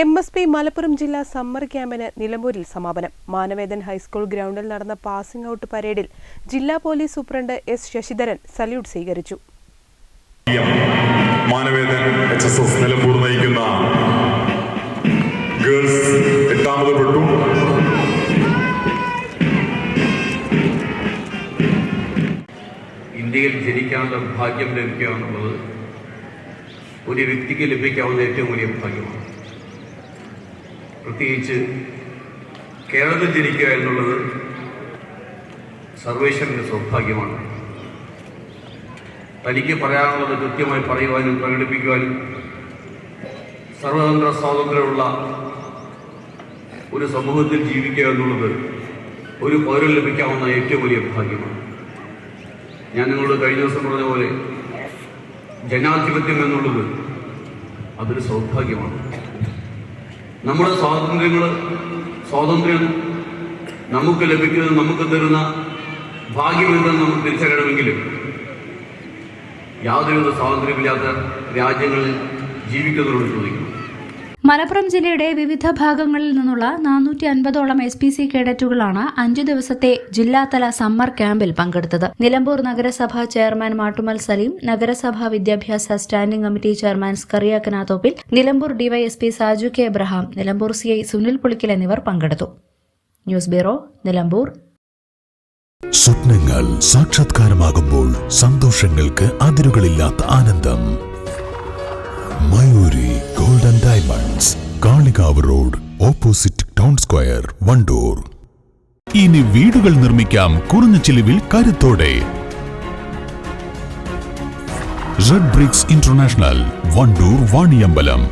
M S P Malappuram ജില്ലാ summer ക്യാമ്പിന് നിലമ്പൂരിൽ സമാപനം. മാനവേദൻ ഹൈസ്കൂൾ ഗ്രൗണ്ടിൽ നടന്ന പാസിംഗ് ഔട്ട് പരേഡിൽ ജില്ലാ police superintendent S Sasidharan salute സ്വീകരിച്ചു. Manavedan H S S Nilambur നയിക്കുന്ന ഗേൾസ് എട്ടാമത് പെട്ടു ഇന്ത്യയിൽ ജനിക്കാനുള്ള ഭാഗ്യം ലഭിക്കുക എന്നുള്ളത് ഒരു വ്യക്തിക്ക് ലഭിക്കാവുന്ന ഏറ്റവും വലിയ ഭാഗ്യമാണ്. പ്രത്യേകിച്ച് കേരളത്തിൽ ജനിക്കുക എന്നുള്ളത് സർവേശ്വരന്റെ സൗഭാഗ്യമാണ്. തനിക്ക് പറയാനുള്ളത് കൃത്യമായി പറയുവാനും പ്രകടിപ്പിക്കുവാനും സർവതന്ത്ര സ്വാതന്ത്ര്യമുള്ള ഒരു സമൂഹത്തിൽ ജീവിക്കുക എന്നുള്ളത് ഒരു പൗരൻ ലഭിക്കാവുന്ന ഏറ്റവും വലിയ ഭാഗ്യമാണ്. ഞാൻ നിങ്ങളോട് കഴിഞ്ഞ ദിവസം പറഞ്ഞ പോലെ ജനാധിപത്യം എന്നുള്ളത് അതൊരു സൗഭാഗ്യമാണ്. നമ്മുടെ സ്വാതന്ത്ര്യങ്ങൾ സ്വാതന്ത്ര്യം നമുക്ക് ലഭിക്കുന്നത് നമുക്ക് തരുന്ന ഭാഗ്യമെന്തെന്ന് നമുക്ക് തിരിച്ചറിയണമെങ്കിലും യാതൊരുവിധ സ്വാതന്ത്ര്യമില്ലാത്ത രാജ്യങ്ങളിൽ ജീവിക്കുന്നവരോട് ചോദിക്കണം മലപ്പുറം ജില്ലയുടെ വിവിധ ഭാഗങ്ങളിൽ നിന്നുള്ള നാനൂറ്റി അൻപതോളം എസ് പി സി കേഡറ്റുകളാണ് അഞ്ചു ദിവസത്തെ ജില്ലാതല സമ്മർ ക്യാമ്പിൽ പങ്കെടുത്തത്. നിലമ്പൂർ നഗരസഭാ ചെയർമാൻ മാട്ടുമൽ സലീം നഗരസഭാ വിദ്യാഭ്യാസ standing committee chairman Skaria Kanathoppil Nilambur DYSP Saju K Abraham Nilambur CI Sunil Pulikkal എന്നിവർ പങ്കെടുത്തു. News bureau Nilambur. സ്വപ്നങ്ങൾ സാക്ഷാത്കാരമാകുമ്പോൾ സന്തോഷങ്ങൾക്ക് അതിരുകളില്ലാത്ത ആനന്ദം. Mayuri. Diamonds Kalikavu road opposite town square Wandoor ഇനി വീടുകൾ നിർമ്മിക്കാം കുറഞ്ഞ ചിലവിൽ കരുത്തോടെ. Red bricks international Wandoor Vaniyambalam